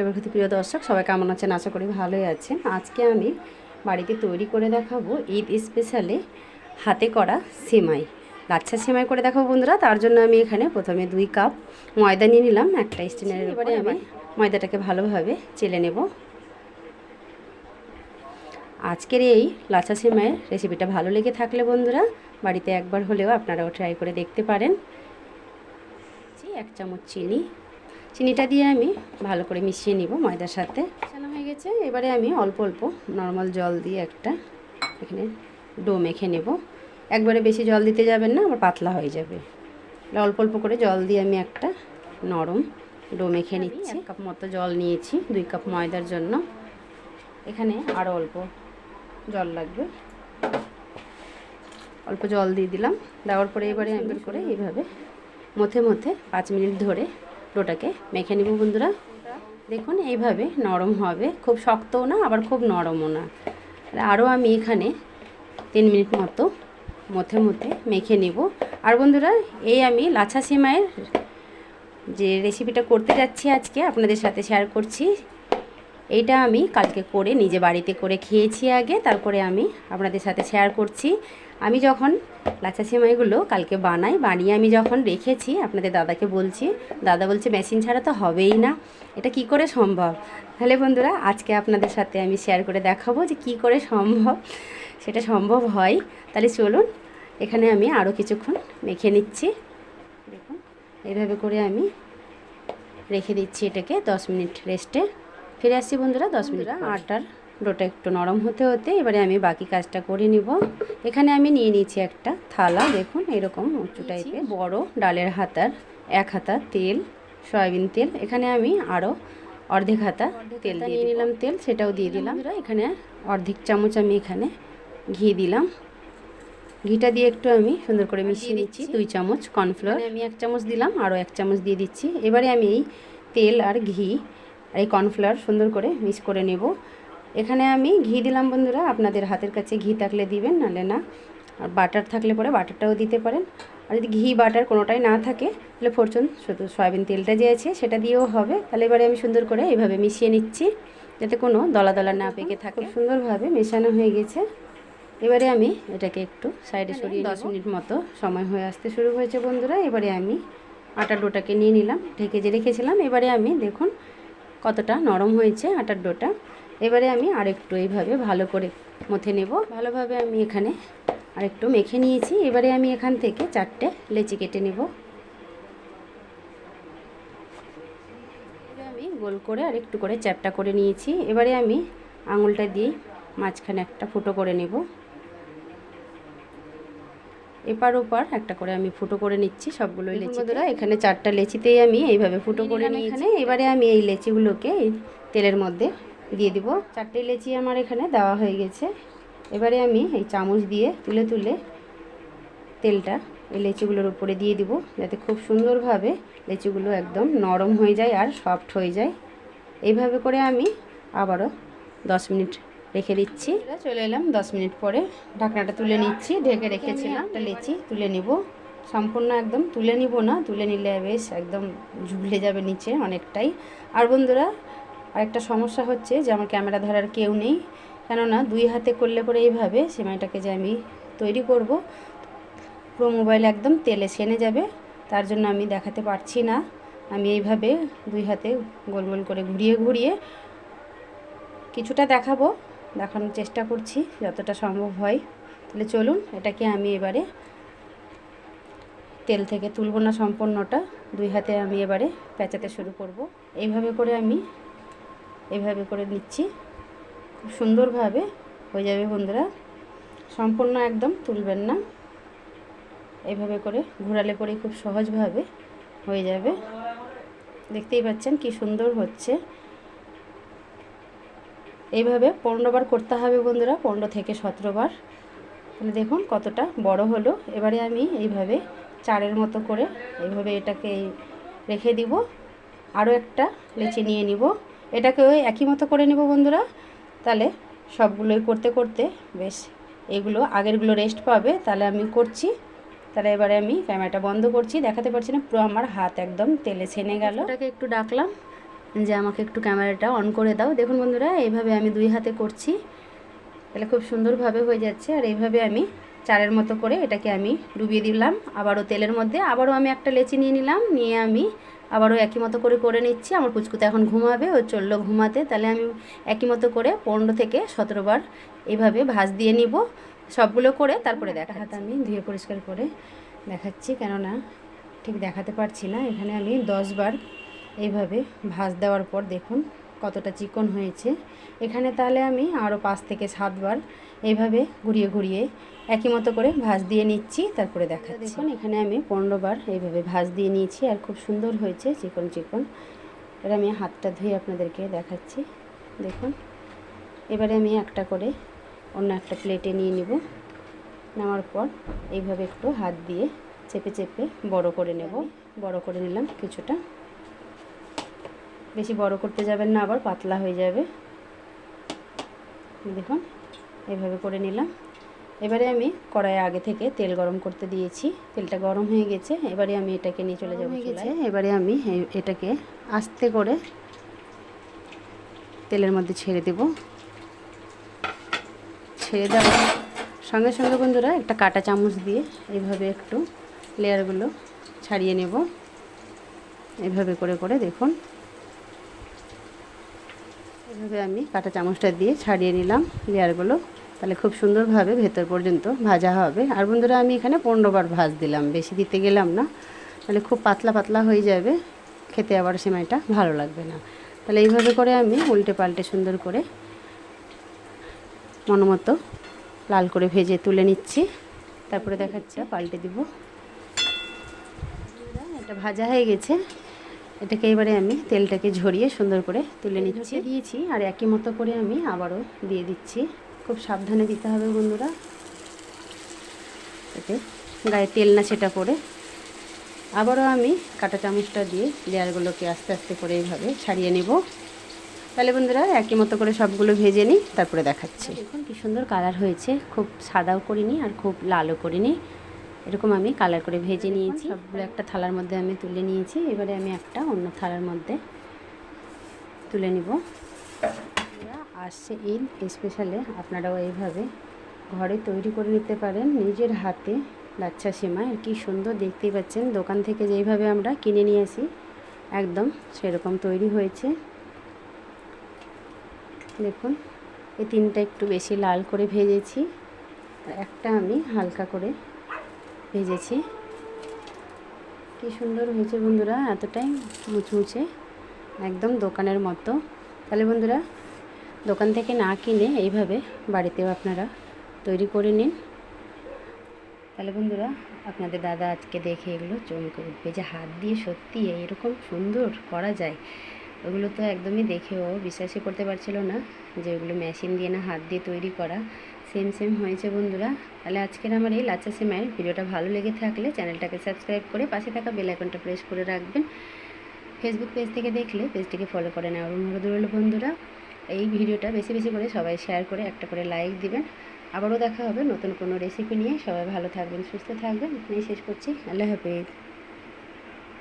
লেবারক্ষতি প্রিয় দর্শক সবাই কেমন আছেন? আশা করি ভালোই আছেন। আজকে আমি বাড়িতে তৈরি করে দেখাবো ঈদ স্পেশালে হাতে করা সেমাই। লাচ্ছা সেমাই করে দেখাবো বন্ধুরা তার জন্য আমি এখানে প্রথমে দুই কাপ ময়দা নিয়ে নিলাম একটা স্টিনের এবারে আমি ময়দাটাকে ভালোভাবে চেলে নেব। আজকের এই লাচ্ছা সেমাইয়ের রেসিপিটা ভালো লেগে থাকলে বন্ধুরা বাড়িতে একবার হলেও আপনারাও ট্রাই করে দেখতে পারেন। এক চামচ চিনি। চিনিটা দিয়ে আমি ভালো করে মিশিয়ে নিব ময়দার সাথে। মিশানো হয়ে গেছে। এবারে আমি অল্প অল্প নর্মাল জল দিয়ে একটা এখানে ডো মেখে নেব। একবারে বেশি জল দিতে যাবেন না আমার পাতলা হয়ে যাবে। অল্প অল্প করে জল দিয়ে আমি একটা নরম ডো মেখে নিচ্ছি এক কাপ মতো জল নিয়েছি দুই কাপ ময়দার জন্য। এখানে আরও অল্প জল লাগবে। অল্প জল দিয়ে দিলাম। দেওয়ার পরে এবারে আমি করে এইভাবে মধ্যে মধ্যে পাঁচ মিনিট ধরে ডোটাকে মেখে নেব বন্ধুরা। দেখুন, এইভাবে নরম হবে। খুব শক্তও না, আবার খুব নরমও না। আরও আমি এখানে তিন মিনিট মতো মধ্যে মধ্যে মেখে নেব। আর বন্ধুরা, এই আমি লাছা সিমাইয়ের যে রেসিপিটা করতে যাচ্ছি আজকে, আপনাদের সাথে শেয়ার করছি। এইটা আমি কালকে করে নিজে বাড়িতে করে খেয়েছি আগে, তারপরে আমি আপনাদের সাথে শেয়ার করছি। আমি যখন লাচা সেমাইগুলো কালকে বানাই, বানিয়ে আমি যখন রেখেছি, আপনাদের দাদাকে বলছি, দাদা বলছে মেশিন ছাড়া তো হবেই না। এটা কি করে সম্ভব? তাহলে বন্ধুরা, আজকে আপনাদের সাথে আমি শেয়ার করে দেখাবো যে কি করে সম্ভব, সেটা সম্ভব হয়। তাহলে চলুন, এখানে আমি আরও কিছুক্ষণ মেখে নিচ্ছি। দেখুন এইভাবে করে আমি রেখে দিচ্ছি এটাকে দশ মিনিট রেস্টে ফিরে আসছি বন্ধুরা দশ মিনিট আটার ডোটা একটু নরম হতে হতে এবারে আমি বাকি কাজটা করে নিব। এখানে আমি নিয়ে নিয়েছি একটা থালা দেখুন এরকম উঁচু টাইপের বড় ডালের হাতার এক হাতা তেল সয়াবিন তেল এখানে আমি আরও অর্ধেক হাতা তেল দিয়ে নিলাম। তেল সেটাও দিয়ে দিলাম। এখানে অর্ধেক চামচ আমি এখানে ঘি দিলাম। ঘিটা দিয়ে একটু আমি সুন্দর করে মিশিয়ে নিচ্ছি দুই চামচ কর্নফ্লোর। আমি এক চামচ দিলাম আরও এক চামচ দিয়ে দিচ্ছি। এবারে আমি এই তেল আর ঘি আর এই কর্নফ্লাওয়ার সুন্দর করে মিক্স করে নেব। এখানে আমি ঘি দিলাম বন্ধুরা আপনাদের হাতের কাছে ঘি থাকলে দিবেন নাহলে না। আর বাটার থাকলে পরে বাটারটাও দিতে পারেন। আর যদি ঘি বাটার কোনোটাই না থাকে তাহলে ফরচুন শুধু সয়াবিন তেলটা যে আছে সেটা দিয়েও হবে। তাহলে এবারে আমি সুন্দর করে এইভাবে মিশিয়ে নিচ্ছি যাতে কোনো দলা দলা না পেকে থাকে। সুন্দরভাবে মেশানো হয়ে গেছে। এবারে আমি এটাকে একটু সাইডে সরিয়ে দশ মিনিট মতো সময় হয়ে আসতে শুরু হয়েছে বন্ধুরা। এবারে আমি আটা ডোটাকে নিয়ে নিলাম ঢেকে যে রেখেছিলাম এবারে আমি দেখুন কতটা নরম হয়েছে আটার ডোটা। এবারে আমি আরেকটু এইভাবে ভালো করে মথে নেব। ভালোভাবে আমি এখানে আরেকটু মেখে নিয়েছি। এবারে আমি এখান থেকে চারটে লেচি কেটে নেব। আমি গোল করে আর একটু করে চ্যাপটা করে নিয়েছি। এবারে আমি আঙুলটা দিয়ে মাঝখানে একটা ফুটো করে নেব। এপার ওপার একটা করে আমি ফুটো করে নিচ্ছি সবগুলোই লেচিগুলো এখানে চারটা লেচিতেই আমি এইভাবে ফুটো করে নিই এখানে। এবারে আমি এই লেচিগুলোকে এই তেলের মধ্যে দিয়ে দিব। চারটে লেচি আমার এখানে দেওয়া হয়ে গেছে। এবারে আমি এই চামচ দিয়ে তুলে তুলে তেলটা এই লেচিগুলোর উপরে দিয়ে দিব যাতে খুব সুন্দরভাবে লেচিগুলো একদম নরম হয়ে যায় আর সফট হয়ে যায়। এইভাবে করে আমি আবারও দশ মিনিট রেখে দিচ্ছি। চলে এলাম দশ মিনিট পরে। ঢাকনাটা তুলে নিচ্ছি, ঢেকে রেখেছিলাম। একটা লেচি তুলে নিব। সম্পূর্ণ একদম তুলে নিব না, তুলে নিলে বেশ একদম ঝুলে যাবে নিচে অনেকটাই। আর বন্ধুরা, আরেকটা সমস্যা হচ্ছে যে আমার ক্যামেরা ধরার কেউ নেই। কেননা দুই হাতে করলে পরে এইভাবে সেমাইটাকে যে আমি তৈরি করব, পুরো মোবাইল একদম তেলে সেনে যাবে। তার জন্য আমি দেখাতে পারছি না। আমি এইভাবে দুই হাতে গোল গোল করে ঘুরিয়ে ঘুরিয়ে কিছুটা দেখাবো। দেখানোর চেষ্টা করছি, যতটা সম্ভব হয়। তাহলে চলুন, এটাকে আমি এবারে তেল থেকে তুলব না সম্পূর্ণটা, দুই হাতে আমি এবারে পেঁচাতে শুরু করব। এইভাবে করে আমি এইভাবে করে নিচ্ছি। খুব সুন্দরভাবে হয়ে যাবে বন্ধুরা। সম্পূর্ণ একদম তুলবেন না। এইভাবে করে ঘোরালে পরে খুব সহজভাবে হয়ে যাবে। দেখতেই পাচ্ছেন কি সুন্দর হচ্ছে। এইভাবে পনেরো বার করতে হবে বন্ধুরা, পনেরো থেকে সতেরো বার তাহলে দেখুন কতটা বড় হলো। এবারে আমি এইভাবে চারের মতো করে এইভাবে এটাকে রেখে দিব। আরও একটা লেচি নিয়ে নিব। এটাকে ওই একই মতো করে নেব বন্ধুরা। তাহলে সবগুলোই করতে করতে বেশ এগুলো আগেরগুলো রেস্ট পাবে। তাহলে আমি করছি। তাহলে এবারে আমি ক্যামেরাটা বন্ধ করছি। দেখাতে পারছি না, পুরো আমার হাত একদম তেলে ছেনে গেল। ওটাকে একটু ডাকলাম। যে আমাকে একটু ক্যামেরাটা অন করে দাও। দেখুন বন্ধুরা এইভাবে আমি দুই হাতে করছি। তাহলে খুব সুন্দরভাবে হয়ে যাচ্ছে। আর এইভাবে আমি চারের মতো করে এটাকে আমি ডুবিয়ে দিলাম। আবারও তেলের মধ্যে আবারও আমি একটা লেচি নিয়ে নিলাম। নিয়ে আমি আবারও একই মতো করে করে নিচ্ছি। আমার পুচকুতে এখন ঘুমাবে ও চলল ঘুমাতে। তাহলে আমি একই মতো করে পনেরো থেকে সতেরো বার এইভাবে ভাজ দিয়ে নিব। সবগুলো করে তারপরে দেখা হাত আমি ধুয়ে পরিষ্কার করে দেখাচ্ছি। কেননা ঠিক দেখাতে পারছি না। এখানে আমি দশ বার এইভাবে ভাজ দেওয়ার পর দেখুন কতটা চিকন হয়েছে। এখানে তাহলে আমি আরও পাঁচ থেকে সাতবার এইভাবে ঘুরিয়ে ঘুরিয়ে একই মতো করে ভাজ দিয়ে নিচ্ছি, তারপরে দেখা দেখুন, এখানে আমি পনেরো বার এইভাবে ভাজ দিয়ে নিয়েছি আর খুব সুন্দর হয়েছে, চিকন চিকন। এবার আমি হাতটা ধুয়ে আপনাদেরকে দেখাচ্ছি। দেখুন, এবারে আমি একটা করে অন্য একটা প্লেটে নিয়ে নিব। নেওয়ার পর এইভাবে একটু হাত দিয়ে চেপে চেপে বড় করে নেব। বড় করে নিলাম কিছুটা। বেশি বড় করতে যাবেন না আবার পাতলা হয়ে যাবে। দেখুন এভাবে করে নিলাম। এবারে আমি কড়াইয়ে আগে থেকে তেল গরম করতে দিয়েছি। তেলটা গরম হয়ে গেছে এবারে আমি এটাকে নিয়ে চলে যাব গেছে এবারে আমি এটাকে আস্তে করে তেলের মধ্যে ছেড়ে দেব। ছেড়ে দেওয়ার সঙ্গে সঙ্গে বন্ধুরা একটা কাটা চামচ দিয়ে এইভাবে একটু লেয়ারগুলো ছাড়িয়ে নেব। এভাবে করে করে দেখুন। এভাবে আমি কাঁটা চামচটা দিয়ে ছাড়িয়ে নিলাম লেয়ারগুলো। তাহলে খুব সুন্দরভাবে ভেতর পর্যন্ত ভাজা হবে। আর বন্ধুরা, আমি এখানে পনেরো বার ভাজ দিলাম, বেশি দিতে গেলাম না। তাহলে খুব পাতলা পাতলা হয়ে যাবে। খেতে আবার সেমাইটা ভালো লাগবে না। তাহলে এইভাবে করে আমি উল্টে পাল্টে সুন্দর করে মনোমতো লাল করে ভেজে তুলে নিচ্ছি। তারপরে দেখাচ্ছি, পাল্টে দিব। এটা ভাজা হয়ে গেছে। এটাকে এবারে আমি তেলটাকে ঝরিয়ে সুন্দর করে তুলে নিচ্ছি। দিয়েছি আর একই মতো করে আমি আবারও দিয়ে দিচ্ছি। খুব সাবধানে দিতে হবে বন্ধুরা। এতে গায়ে তেল না সেটা পড়ে। আবারও আমি কাঁটা চামচটা দিয়ে লেয়ারগুলোকে আস্তে আস্তে করে এইভাবে ছাড়িয়ে নেব। তাহলে বন্ধুরা একই মতো করে সবগুলো ভেজে নিই তারপরে দেখাচ্ছি। দেখুন কি সুন্দর কালার হয়েছে। খুব সাদাও করিনি আর খুব লালও করিনি। এরকম আমি কালার করে ভেজে নিয়েছি। সবগুলো একটা থালার মধ্যে আমি তুলে নিয়েছি। এবারে আমি একটা অন্য থালার মধ্যে তুলে নিব। আসছে ঈদ স্পেশালে আপনারাও এইভাবে ঘরে তৈরি করে নিতে পারেন। নিজের হাতে লাচ্ছা সেমাই। আর কি সুন্দর দেখতেই পাচ্ছেন। দোকান থেকে যেইভাবে আমরা কিনে নিয়ে আসি একদম সেরকম তৈরি হয়েছে। দেখুন এই তিনটা একটু বেশি লাল করে ভেজেছি। একটা আমি হালকা করে ভেজেছি। কি সুন্দর হয়েছে বন্ধুরা, এতটাই মুচমুচে, একদম দোকানের মতো। তাহলে বন্ধুরা, দোকান থেকে না কিনে এইভাবে বাড়িতেও আপনারা তৈরি করে নিন। তাহলে বন্ধুরা, আপনাদের দাদা আজকে দেখে এগুলো চমকে উঠবে যে হাত দিয়ে সত্যি এরকম সুন্দর করা যায়। ওগুলো তো একদমই দেখেও বিশ্বাসই করতে পারছিল না যে ওগুলো মেশিন দিয়ে না হাত দিয়ে তৈরি করা। সেম সেম হয়েছে বন্ধুরা। তাহলে আজকের আমার এই লাচ্চা সেমাইয়ের ভিডিওটা ভালো লেগে থাকলে চ্যানেলটাকে সাবস্ক্রাইব করে পাশে থাকা বেল আইকনটা প্রেস করে রাখবেন। ফেসবুক পেজ থেকে দেখলে পেজটিকে ফলো করে নেওয়ার অনুরোধ রইল বন্ধুরা। এই ভিডিওটা বেশি বেশি করে সবাই শেয়ার করে একটা করে লাইক দিবেন। আবারও দেখা হবে নতুন কোনো রেসিপি নিয়ে। সবাই ভালো থাকবেন, সুস্থ থাকবেন। এখানেই শেষ করছি। আল্লাহ হাফিজ।